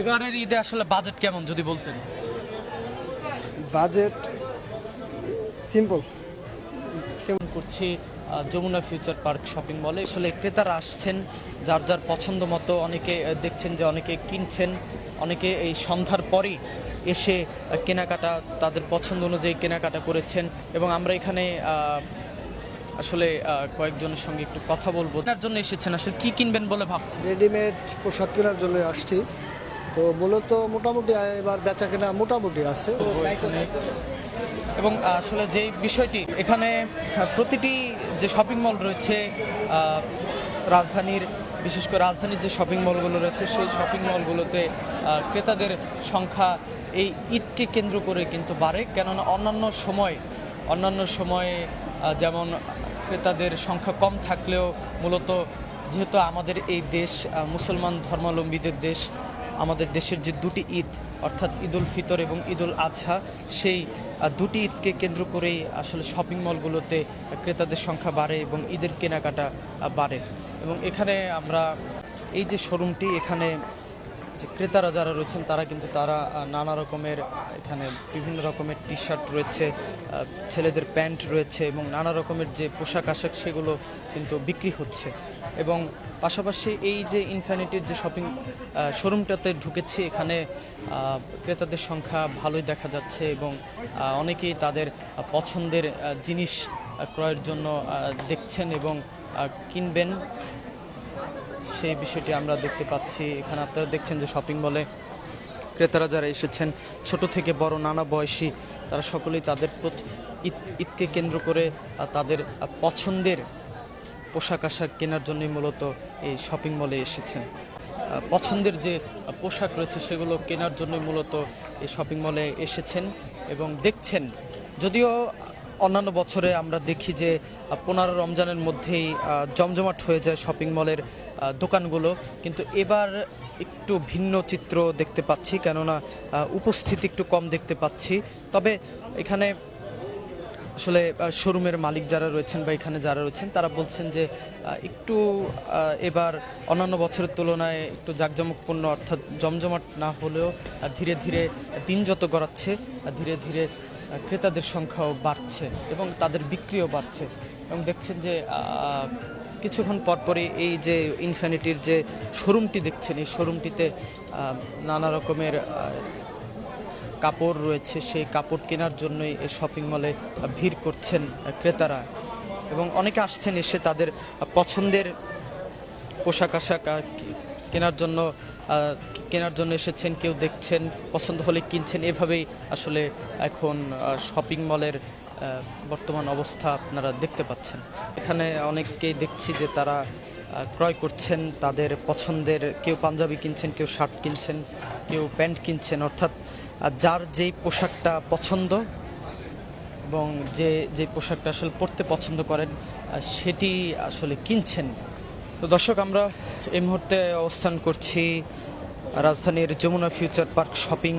এবারের ঈদে আসলে বাজেট কেমন যদি বলতেন? বাজেট সিম্পল কেমন করছি যমুনা ফিউচার পার্ক শপিং মলে আসলে ক্রেতারা আসছেন যার যার পছন্দ মতো অনেকে দেখছেন যে অনেকে কিনছেন অনেকে এই সন্ধ্যার পরেই এসে কেনাকাটা তাদের পছন্দ অনুযায়ী কেনাকাটা করেছেন এবং আমরা এখানে আসলে কয়েকজনের সঙ্গে একটু কথা বলব। তার জন্য এসেছেন আসলে কি কিনবেন বলে ভাবছেন? রেডিমেড পোশাক কেনার জন্য আসছি। তো মূলত মোটামুটি এবার বেচা কেনা মোটামুটি আছে। এবং আসলে যে বিষয়টি, এখানে প্রতিটি যে শপিং মল রয়েছে রাজধানীর, বিশেষ করে রাজধানীর যে শপিং মলগুলো রয়েছে, সেই শপিং মলগুলোতে ক্রেতাদের সংখ্যা এই ঈদকে কেন্দ্র করে কিন্তু বাড়ে। কেননা অন্যান্য সময়, অন্যান্য সময়ে যেমন ক্রেতাদের সংখ্যা কম থাকলেও মূলত যেহেতু আমাদের এই দেশ মুসলমান ধর্মাবলম্বীদের দেশ আমাদের দেশের যে দুটি ঈদ, অর্থাৎ ঈদ উল ফিতর এবং ঈদ উল আজহা সেই দুটি ঈদকে কেন্দ্র করেই আসলে শপিং মলগুলোতে ক্রেতাদের সংখ্যা বাড়ে এবং ঈদের কেনাকাটা বাড়ে। এবং এখানে আমরা এই যে শোরুমটি এখানে যে ক্রেতারা যারা রয়েছেন, তারা কিন্তু তারা নানা রকমের, এখানে বিভিন্ন রকমের টি শার্ট রয়েছে ছেলেদের প্যান্ট রয়েছে এবং নানা রকমের যে পোশাক আশাক সেগুলো কিন্তু বিক্রি হচ্ছে। এবং পাশাপাশি এই যে ইনফিনিটির যে শপিং শোরুমটাতে ঢুকেছি, এখানে ক্রেতাদের সংখ্যা ভালোই দেখা যাচ্ছে এবং অনেকেই তাদের পছন্দের জিনিস ক্রয়ের জন্য দেখছেন এবং কিনবেন। সেই বিষয়টি আমরা দেখতে পাচ্ছি। এখানে আপনারা দেখছেন যে শপিং মলে ক্রেতারা যারা এসেছেন, ছোট থেকে বড়, নানা বয়সী, তারা সকলেই তাদের ঈদকে কেন্দ্র করে তাদের পছন্দের পোশাক আশাক কেনার জন্যই মূলত এই শপিং মলে এসেছেন। পছন্দের যে পোশাক রয়েছে, সেগুলো কেনার জন্যই মূলত এই শপিং মলে এসেছেন এবং দেখছেন। যদিও অন্যান্য বছরে আমরা দেখি যে পনেরো রমজানের মধ্যেই জমজমাট হয়ে যায় শপিং মলের দোকানগুলো। কিন্তু এবার একটু ভিন্ন চিত্র দেখতে পাচ্ছি, কেননা উপস্থিতি একটু কম দেখতে পাচ্ছি। তবে এখানে আসলে শোরুমের মালিক যারা রয়েছেন বা এখানে যারা রয়েছেন, তারা বলছেন যে একটু এবার অন্যান্য বছরের তুলনায় একটু জাঁকজমকপূর্ণ, অর্থাৎ জমজমাট না হলেও ধীরে ধীরে দিন যত গড়াচ্ছে ধীরে ধীরে ক্রেতাদের সংখ্যাও বাড়ছে এবং তাদের বিক্রিও বাড়ছে এবং দেখছেন যে কিছুক্ষণ পরপরই এই যে ইনফিনিটির যে শোরুমটি দেখছেন, এই শোরুমটিতে নানা রকমের কাপড় রয়েছে। সেই কাপড় কেনার জন্যই এই শপিং মলে ভিড় করছেন ক্রেতারা এবং অনেকে আসছেন এসে তাদের পছন্দের পোশাক আশাক কেনার জন্য কেনার জন্য এসেছেন, কেউ দেখছেন, পছন্দ হলে কিনছেন, এভাবেই আসলে এখন শপিং মলের বর্তমান অবস্থা আপনারা দেখতে পাচ্ছেন। এখানে অনেককেই দেখছি যে তারা ক্রয় করছেন, তাদের পছন্দের, কেউ পাঞ্জাবি কিনছেন, কেউ শার্ট কিনছেন, কেউ প্যান্ট কিনছেন, অর্থাৎ যার যেই পোশাকটা পছন্দ এবং যে যে পোশাকটা আসলে পরতে পছন্দ করেন সেটি আসলে কিনছেন। তো দর্শক আমরা এই মুহূর্তে অবস্থান করছি রাজধানীর যমুনা ফিউচার পার্ক শপিং